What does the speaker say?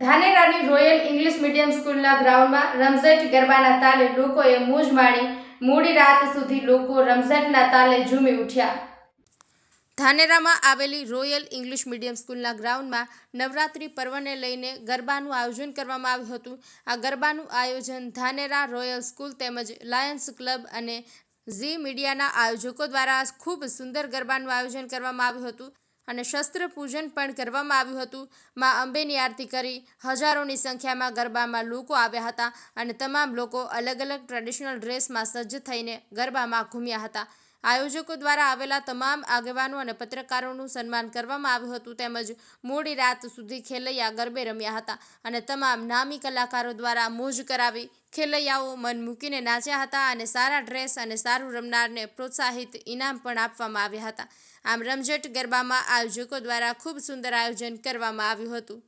ધાનેરાની royal English medium સ્કૂલના ગ્રાઉન્ડમાં રમઝટ ગરબાના તાલે લોકોએ મોજ માણી, મોડી રાત સુધી લોકો રમઝટના તાલે ઝૂમી ઉઠ્યા. ધાનેરામાં આવેલી રોયલ ઇંગ્લિશ મીડિયમ સ્કૂલના ગ્રાઉન્ડમાં નવરાત્રિ પર્વને લઈને ગરબાનું આયોજન કરવામાં આવ્યું હતું. આ ગરબાનું આયોજન ધાનેરા રોયલ સ્કૂલ તેમજ લાયન્સ ક્લબ અને ઝી મીડિયાના આયોજકો દ્વારા ખૂબ સુંદર ગરબાનું આયોજન કરવામાં આવ્યું હતું. અને શસ્ત્ર પૂજન પણ કરવામાં આવ્યું હતું. મા અંબેની આરતી કરી હજારોની સંખ્યામાં ગરબામાં લોકો આવ્યા હતા અને તમામ લોકો અલગ અલગ ટ્રેડિશનલ ડ્રેસમાં સજ્જ થઈને ગરબામાં ઘૂમ્યા હતા. આયોજકો દ્વારા આવેલા તમામ આગેવાનો અને પત્રકારોનું સન્માન કરવામાં આવ્યું હતું. તેમજ મોડી રાત સુધી ખેલૈયા ગરબે રમ્યા હતા અને તમામ નામી કલાકારો દ્વારા મોજ કરાવી ખેલૈયાઓ મન મૂકીને નાચ્યા હતા અને સારા ડ્રેસ અને સારું રમનારને પ્રોત્સાહિત ઇનામ પણ આપવામાં આવ્યા હતા. આમ રમઝટ ગરબામાં આયોજકો દ્વારા ખૂબ સુંદર આયોજન કરવામાં આવ્યું હતું.